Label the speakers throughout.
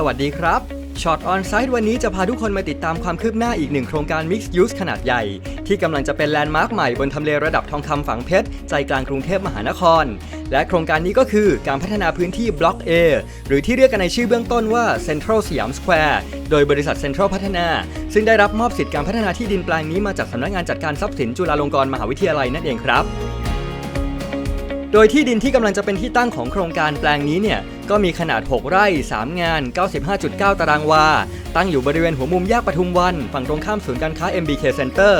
Speaker 1: สวัสดีครับช็อตออนไซต์วันนี้จะพาทุกคนมาติดตามความคืบหน้าอีกหนึ่งโครงการ Mixed Use ขนาดใหญ่ ที่กำลังจะเป็นแลนด์มาร์คใหม่บนทำเลระดับทองคำฝังเพชร ใจกลางกรุงเทพมหานคร และโครงการนี้ก็คือการพัฒนาพื้นที่บล็อก A หรือที่เรียกกันในชื่อเบื้องต้นว่า Central สยามสแควร์โดยบริษัท Central พัฒนา ซึ่งได้รับมอบสิทธิการพัฒนาที่ดินแปลงนี้มาจากสำนักงานจัดการทรัพย์สินจุฬาลงกรณ์มหาวิทยาลัยนั่นเองครับ โดยที่ดินที่กำลังจะเป็นที่ตั้งของโครงการแปลงนี้เนี่ยก็มีขนาด 6 ไร่ 3 งาน 95.9 ตารางวา ตั้งอยู่บริเวณหัวมุมแยกปทุมวัน ฝั่งตรงข้ามศูนย์การค้า MBK Center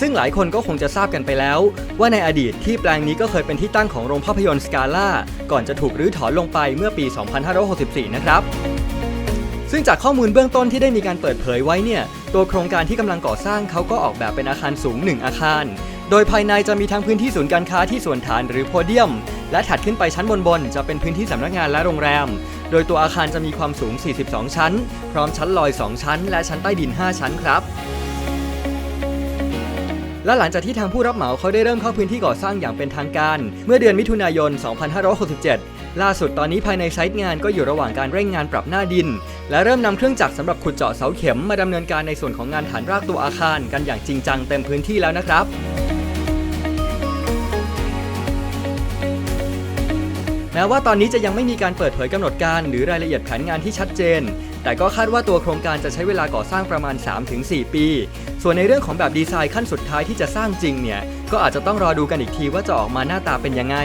Speaker 1: ซึ่งหลายคนก็คงจะทราบกันไปแล้ว ว่าในอดีตที่แปลงนี้ก็เคยเป็นที่ตั้งของโรงภาพยนตร์สกาล่าก่อนจะถูกรื้อถอนลงไปเมื่อปี 2564 นะครับซึ่งจากข้อมูลเบื้องต้นที่ได้มีการเปิดเผยไว้เนี่ย ตัวโครงการที่กำลังก่อสร้างเขาก็ออกแบบเป็นอาคารสูง 1 อาคาร โดยภายในจะมีทั้งพื้นที่ศูนย์การค้าที่ส่วนฐานหรือโพเดียม และถัดขึ้นไปชั้นบนๆจะเป็นพื้นที่สำนักงานและโรงแรม โดยตัวอาคารจะมีความสูง 42 ชั้น พร้อมชั้นลอย 2 ชั้น และชั้นใต้ดิน 5 ชั้นครับและหลังจากที่ทางผู้รับเหมาเขาได้เริ่มเข้าพื้นที่ก่อสร้างอย่างเป็นทางการ เมื่อเดือนมิถุนายน 2567 ล่าสุดตอนนี้ภายในไซต์งานก็อยู่ระหว่างการเร่งงานปรับหน้าดิน และเริ่มนำเครื่องจักรสำหรับขุดเจาะเสาเข็มมาดำเนินการในส่วนของงานฐานรากตัวอาคาร กันอย่างจริงจังเต็มพื้นที่แล้วนะครับ แม้ว่าตอนนี้จะยังไม่มีการเปิดเผยกำหนดการหรือรายละเอียดแผนงานที่ชัดเจน แต่ก็คาดว่าตัวโครงการจะใช้เวลาก่อสร้างประมาณ 3-4 ปี ส่วนในเรื่องของแบบดีไซน์ขั้นสุดท้ายที่จะสร้างจริงเนี่ย ก็อาจจะต้องรอดูกันอีกทีว่าจะออกมาหน้าตาเป็นยังไง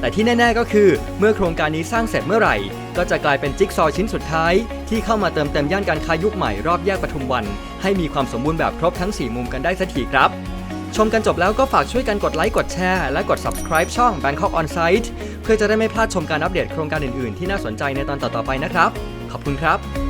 Speaker 1: แต่ที่แน่ ๆ ก็คือ เมื่อโครงการนี้สร้างเสร็จเมื่อไหร่ ก็จะกลายเป็นจิ๊กซอว์ชิ้นสุดท้าย ที่เข้ามาเติมเต็มย่านการค้ายุคใหม่รอบแยกปทุมวัน ให้มีความสมบูรณ์แบบครบทั้ง 4 มุมกันได้สักทีครับชมกันจบแล้วก็ฝากช่วยกันกดไลค์กดแชร์และกด subscribe ช่อง Bangkok On Site เพื่อจะได้ไม่พลาดชมการอัปเดตโครงการอื่นๆ ที่น่าสนใจในตอนต่อๆไปนะครับ ขอบคุณครับ